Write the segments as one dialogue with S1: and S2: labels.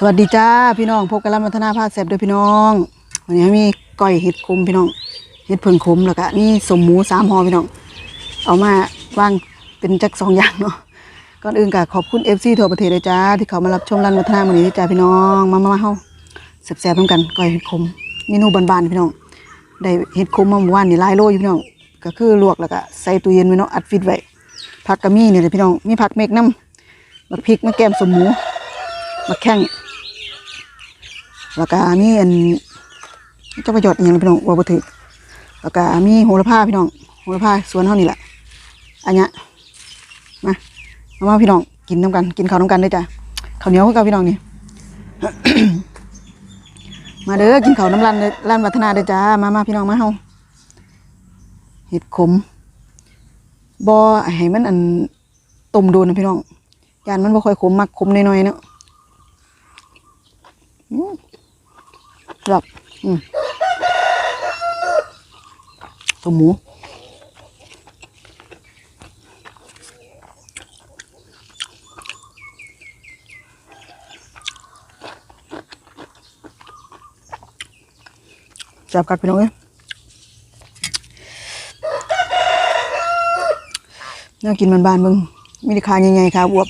S1: สวัสดีจ้าพี่น้องพบกันแล้วมัฒนาภาคแซบด้วยพี่น้องวันนี้มีก้อยเห็ดขมพี่น้องเห็ดเพิ่งขมแล้วก็นี่สมหมูสามห่อพี่น้อง เอามาวางเป็นจักสองอย่างเนาะก่อนอื่นก็ขอบคุณเอฟซีทั่วประเทศเลยจ้าที่เขามารับชมรันมัฒนาวันนี้จ้าพี่น้องมามามาเฮาแซ่บๆร่วมกันก้อยเห็ดขมเมนูบานๆพี่น้องได้เห็ดขมมาเมื่อวานนี่หลายโลอยู่พี่น้องก็คือลวกแล้วก็ใส่ตู้เย็นไว้เนาะอัดฟิตไว้ผักกะมี่เนี่เลยพี่น้องมีผักเมกน้ำมะพริกมะแกมสมหมูมะแข้ง แล้วก็มีอันเจ้าประโยชน์อย่างพี่น้องว่าบ่ถือแล้วก็มีโหระพาพี่น้องโหระพาสวนเฮานี่แหละอันเนี้ยมามามาพี่น้องกินน้ำกัน กินข้าวน้ำกันด้วยจ้ะข้าวเหนียวคือเกับพี่น้องนี่มาเด้อกินข้าวน้ำรันร้านวัฒนาเด้อจ้ามามาพี่น้องมาเฮาเห็ดขมบ่ให้มันอันต้มโดนนะพี่น้องยานมันบ่ค่อยขมมักขมน้อยๆเนาะ แบบอืมตัวหมูจับกัดพี่น้องเอ้ยน่ากินมันบานๆมึงมีแต่ขาใหญ่ๆขาบวบ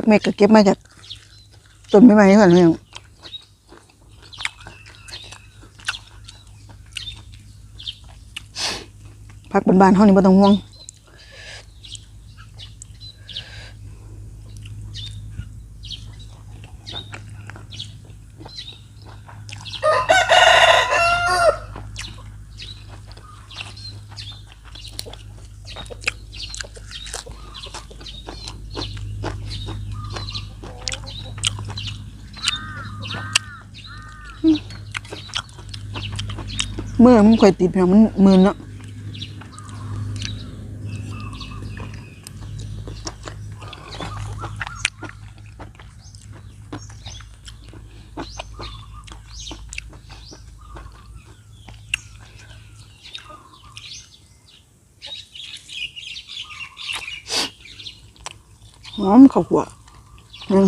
S1: พักเมกก็เก็บมาจากต้นไม้ๆก่อนพี่น้องพักบานๆเท่านี้ไม่ต้องห่วง เมื่อมันค่อยติดเพี่น้องมันมืนเนาะหอมข้าวคั่วนึง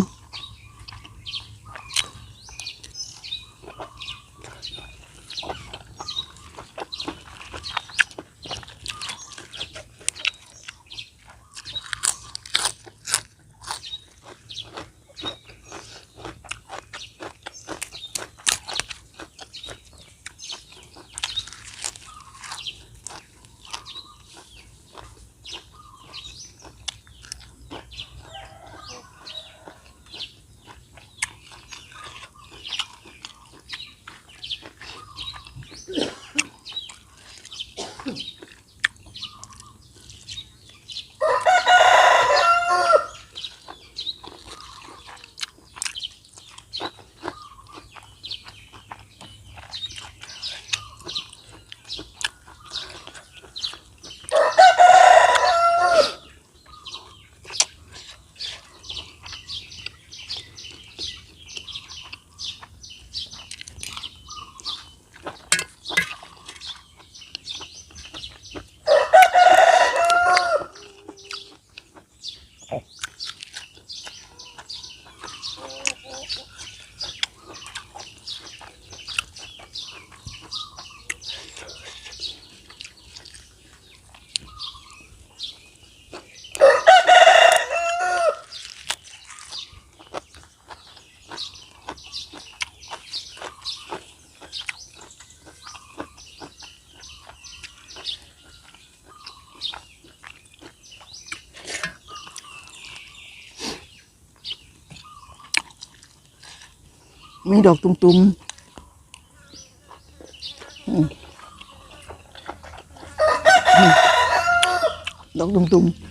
S1: มีดอกตุ้มๆดอกตุ้มๆ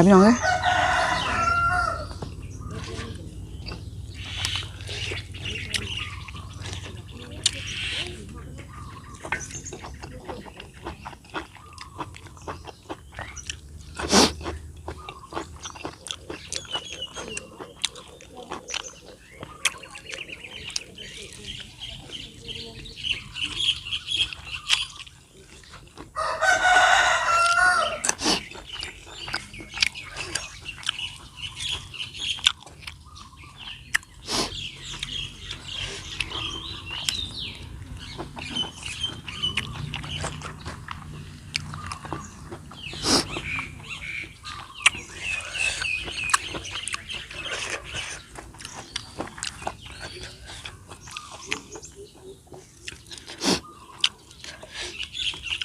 S1: ดพี่น้อ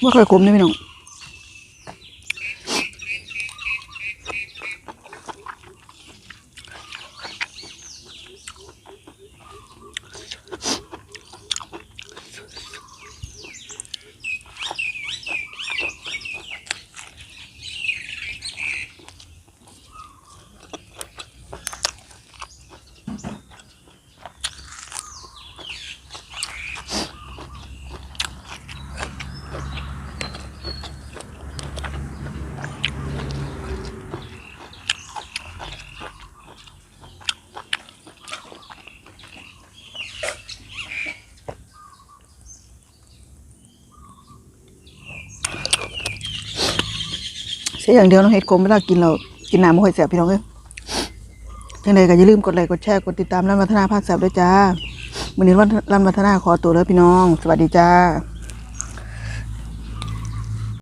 S1: ว่าเคยคุ้มนี่พี่น้อง ค่อย่างเดียวน้องเฮ็ดคมเวลากินเรากินน้ำไม่ค่อยแสบพี่น้องเอ้ยยังไงก็อย่าลืมกดไลค์กดแชร์กดติดตามร้านวัฒนาภาคแสบด้วยจ้าวันนี้วันร้านวัฒนาขอตัวแล้วพี่น้อง สวัสดีจ้า